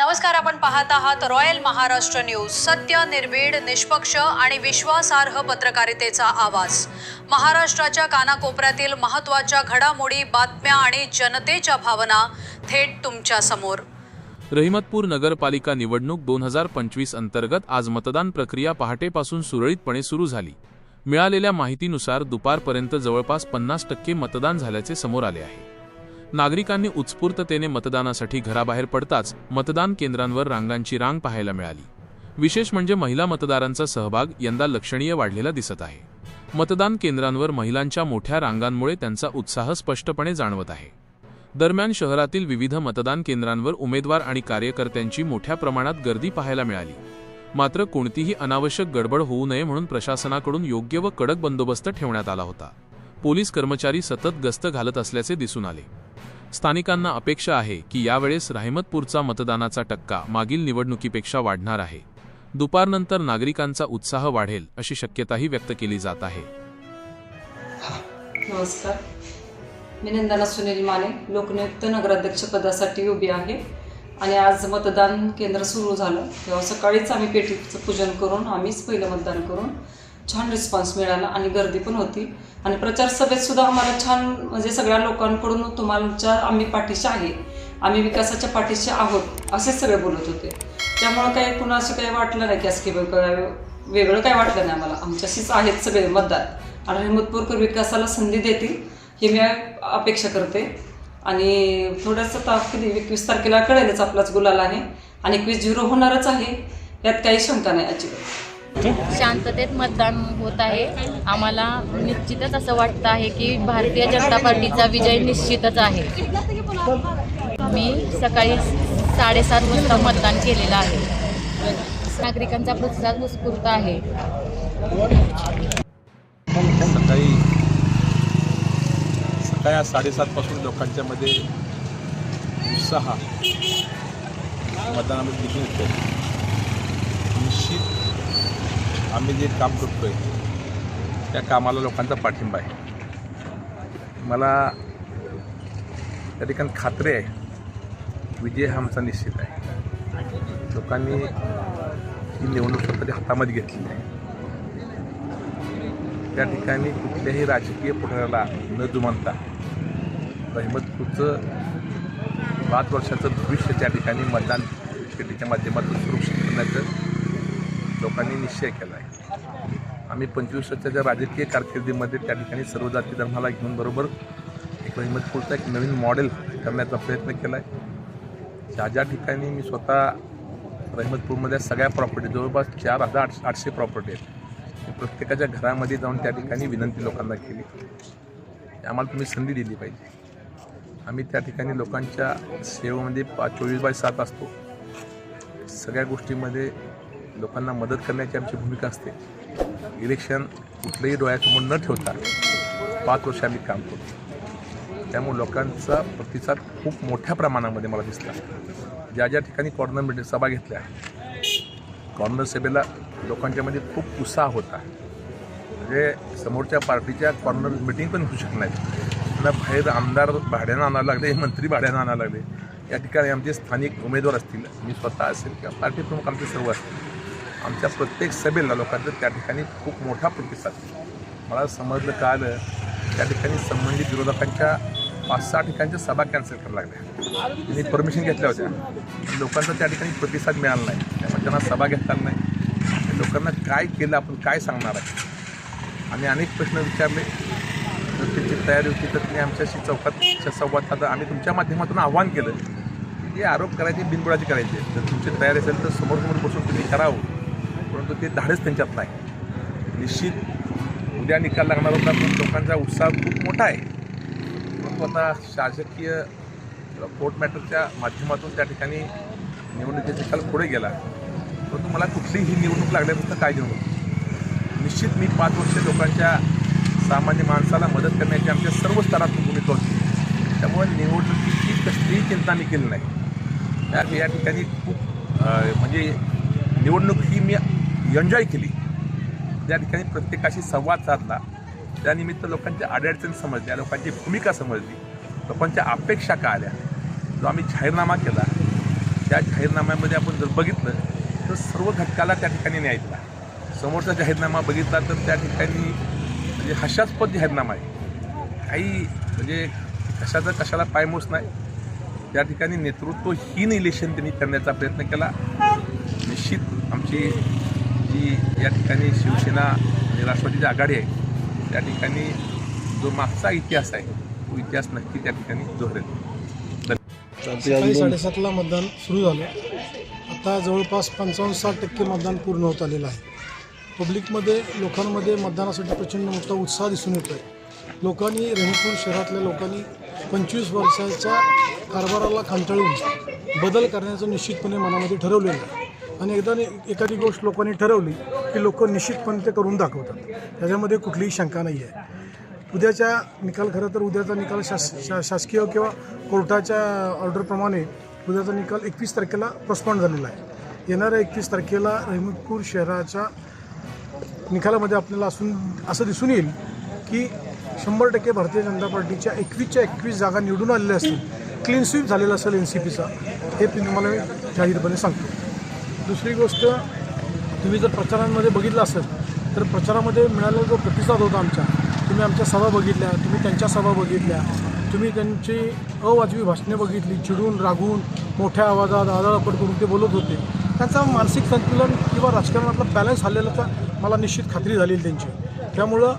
नमस्कार आपण पाहत आहात रॉयल महाराष्ट्र न्यूज. सत्य निर्भीड निष्पक्ष आणि विश्वासार्ह पत्रकारितेचा आवाज. महाराष्ट्राच्या कानाकोपऱ्यातील महत्त्वाच्या घडामोडी बातम्या आणि जनतेच्या भावना थेट तुमच्यासमोर. रहिमतपूर नगरपालिका निवडणूक दोन हजार पंचवीस अंतर्गत आज मतदान प्रक्रिया पहाटेपासून सुरळीतपणे सुरू झाली. मिळालेल्या माहितीनुसार दुपारपर्यंत जवळपास पन्नास टक्के मतदान झाल्याचे समोर आले आहे. नागरिकांनी उत्स्फूर्ततेने मतदानासाठी घराबाहेर पडताच मतदान केंद्रांवर रांगांची रांग पाहायला मिळाली. विशेष म्हणजे महिला मतदारांचा सहभाग यंदा लक्षणीय वाढलेला दिसत आहे. मतदान केंद्रांवर महिलांच्या मोठ्या रांगांमुळे त्यांचा उत्साह स्पष्टपणे जाणवत आहे. दरम्यान शहरातील विविध मतदान केंद्रांवर उमेदवार आणि कार्यकर्त्यांची मोठ्या प्रमाणात गर्दी पाहायला मिळाली. मात्र कोणतीही अनावश्यक गडबड होऊ नये म्हणून प्रशासनाकडून योग्य व कडक बंदोबस्त ठेवण्यात आला होता. पोलीस कर्मचारी सतत गस्त घालत असल्याचे दिसून आले. स्थानिकांना अपेक्षा आहे की यावेळेस राहिमतपूरचा मतदानाचा टक्का मागील निवडणुकीपेक्षा वाढणार आहे. दुपारनंतर नागरिकांचा उत्साह वाढेल अशी शक्यताही व्यक्त केली जात आहे. नमस्कार. मी नंदना सुनील माने लोकनियुक्त नगराध्यक्ष पदासाठी उभी आहे. आणि आज मतदान केंद्र सुरू झालं. तेव्हा सकाळीच आम्ही पेटीचं पूजन करून आम्हीच पहिलं मतदान करून छान रिस्पॉन्स मिळाला आणि गर्दी पण होती. आणि प्रचार सभेत सुद्धा आम्हाला छान म्हणजे सगळ्या लोकांकडून तुमच्या आम्ही पाठीशी आहे. आम्ही विकासाच्या पाठीशी आहोत असेच सगळे बोलत होते. त्यामुळं काही कुणा असं काही वाटलं नाही की असं की वेगळं काय वाटलं नाही आम्हाला. आमच्याशीच आहेत सगळे मतदार. आणि हिमतपूरकर विकासाला संधी देतील हे मी अपेक्षा करते. आणि थोडंसं आता किती? एकवीस तारखेला कळेलच आपलाच गुलाल आहे. आणि एकवीस झिरो होणारच आहे यात काही शंका नाही अजिबात. शांततेत मतदान होत आहे. आम्हाला निश्चितच असं वाटतं आहे की भारतीय जनता पार्टीचा विजय निश्चितच आहे. मी सकाळी साडेसात वाजता मतदान केलेलं आहे. नागरिकांचा प्रतिसाद उत्स्फूर्त आहे. सकाळी सकाळी आज साडेसातपासून लोकांच्यामध्ये उत्साह. मतदानामध्ये दिसून येतो आम्ही जे काम करतो आहे त्या कामाला लोकांचा पाठिंबा आहे. मला त्या ठिकाणी खात्री आहे विजय हा आमचा निश्चित आहे. लोकांनी ही निवडणूक स्वतःच्या हातामध्ये घेतलेली आहे त्या ठिकाणी कुठल्याही राजकीय पुढाऱ्याला न जुमानता अहमदपूरचं पाच वर्षाचं भविष्य त्या ठिकाणी मतदान पेटीच्या माध्यमातून सुरक्षित करण्याचं लोकांनी निश्चय केला आहे. आम्ही पंचवीस वर्षाच्या राजकीय कारकिर्दीमध्ये त्या ठिकाणी सर्व जाती धर्माला घेऊन बरोबर एक रहमतपूरचा एक नवीन मॉडेल करण्याचा प्रयत्न केला आहे ज्या ज्या ठिकाणी मी स्वतः रहमतपूरमध्ये सगळ्या प्रॉपर्टी जवळपास चार हजार आठ आठशे प्रॉपर्टी आहेत. मी प्रत्येकाच्या घरामध्ये जाऊन त्या ठिकाणी विनंती लोकांना केली. आम्हाला तुम्ही संधी दिली पाहिजे. आम्ही त्या ठिकाणी लोकांच्या सेवेमध्ये पा चोवीस बाय सात असतो. सगळ्या गोष्टीमध्ये लोकांना मदत करण्याची आमची भूमिका असते. इलेक्शन कुठलंही डोळ्यासमोर न ठेवता पाच वर्ष आम्ही काम करतो त्यामुळे लोकांचा प्रतिसाद खूप मोठ्या प्रमाणामध्ये मला दिसला. ज्या ज्या ठिकाणी कॉर्नर मिटिंग सभा घेतल्या कॉर्नर सभेला लोकांच्यामध्ये खूप उत्साह होता. म्हणजे समोरच्या पार्टीच्या कॉर्नर मिटिंग पण होऊ शकत नाही त्यांना बाहेर आमदार भाड्यानं आणायला लागले मंत्री भाड्यानं आणायला लागले. या ठिकाणी आमचे स्थानिक उमेदवार असतील मी स्वतः असेल किंवा पार्टी प्रमुख आमचे सर्व असतील. आमच्या प्रत्येक सभेला लोकांचा त्या ठिकाणी खूप मोठा प्रतिसाद. मला समजलं का आलं त्या ठिकाणी संबंधित विरोधकांच्या पाच सहा ठिकाणच्या सभा कॅन्सल करायला लागल्या. मी परमिशन घेतल्या होत्या. लोकांचा त्या ठिकाणी प्रतिसाद मिळाला नाही. त्यामुळे त्यांना सभा घेता नाही. लोकांना काय केलं आपण काय सांगणार आहे? आम्ही अनेक प्रश्न विचारले. तर त्याची तयारी होती तर त्यांनी आमच्याशी चौकातच्या संवाद साधा आम्ही तुमच्या माध्यमातून आव्हान केलं. की आरोप करायचे बिनबुडाचे करायचे. जर तुमची तयारी असेल तर समोर बसून तुम्ही करावं परंतु ते धाडच त्यांच्यात नाही. निश्चित उद्या निकाल लागणार होता पण लोकांचा उत्साह खूप मोठा आहे. परंतु आता शासकीय कोर्ट मॅटरच्या माध्यमातून त्या ठिकाणी निवडणुकीचा निकाल पुढे गेला. परंतु मला कुठलीही ही निवडणूक लागल्यापासून काय घेऊन निश्चित मी पाच वर्ष लोकांच्या सामान्य माणसाला मदत करण्याची आमच्या सर्व स्तरातून भूमिका होती. त्यामुळे निवडणुकीची कसलीही चिंता मी केली नाही. या ठिकाणी खूप म्हणजे निवडणूक ही एन्जॉय केली. त्या ठिकाणी प्रत्येकाशी संवाद साधला. त्यानिमित्त लोकांच्या अडचणी समजल्या लोकांची भूमिका समजली लोकांच्या अपेक्षा का आल्या जो आम्ही जाहीरनामा केला त्या जाहीरनाम्यामध्ये आपण जर बघितलं तर सर्व घटकाला त्या ठिकाणी न्याय दिला. समोरचा जाहीरनामा बघितला तर त्या ठिकाणी म्हणजे हास्यास्पद जाहीरनामा आहे. काही म्हणजे कशाचं कशाला पायमोस नाही. त्या ठिकाणी नेतृत्वहीन इलेक्शन त्यांनी करण्याचा प्रयत्न केला. निश्चित आमची जी या ठिकाणी शिवसेना आणि राष्ट्रवादीची आघाडी आहे त्या ठिकाणी जो मागचा इतिहास आहे तो इतिहास नक्की त्या ठिकाणी सकाळी साडेसातला मतदान सुरू झालं. आता जवळपास पंचावन्न साठ टक्के मतदान पूर्ण होत आलेलं आहे. पब्लिकमध्ये लोकांमध्ये मतदानासाठी प्रचंड मोठा उत्साह दिसून येतो आहे लोकांनी रेणूपूर शहरातल्या लोकांनी पंचवीस वर्षाच्या कारभाराला कंटाळून बदल करण्याचं निश्चितपणे मनामध्ये ठरवलेलं आहे. आणि एकदा एखादी गोष्ट लोकांनी ठरवली की लोक निश्चितपणे ते करून दाखवतात. त्याच्यामध्ये कुठलीही शंका नाही आहे. उद्याच्या निकाल खरं तर उद्याचा निकाल शास शा शासकीय किंवा कोर्टाच्या ऑर्डरप्रमाणे उद्याचा निकाल एकवीस तारखेला पोस्टपॉन झालेला आहे. येणाऱ्या एकवीस तारखेला रहमतपूर शहराच्या निकालामध्ये आपल्याला असून असं दिसून येईल की शंभर टक्के भारतीय जनता पार्टीच्या एकवीसच्या एकवीस जागा निवडून आलेल्या असतील. क्लीन स्वीप झालेला असेल एन सी पीचा हे तुम्हाला जाहीरपणे सांगतो. दुसरी गोष्ट तुम्ही जर प्रचारांमध्ये बघितलं असेल तर प्रचारामध्ये मिळालेला जो प्रतिसाद होता आमच्या तुम्ही आमच्या सभा बघितल्या तुम्ही त्यांच्या सभा बघितल्या तुम्ही त्यांची अवाजवी भाषणे बघितली चिडून रागून मोठ्या आवाजात आदळपट करून ते बोलत होते. त्यांचा मानसिक संतुलन किंवा राजकारणातला बॅलन्स हल्लेल्याचा मला निश्चित खात्री झालेली त्यांची. त्यामुळं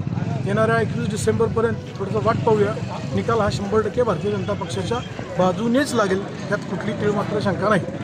येणाऱ्या एकवीस डिसेंबरपर्यंत थोडंसं वाट पाहूया. निकाल हा शंभर टक्के भारतीय जनता पक्षाच्या बाजूनेच लागेल यात कुठली तीळ मात्र शंका नाही.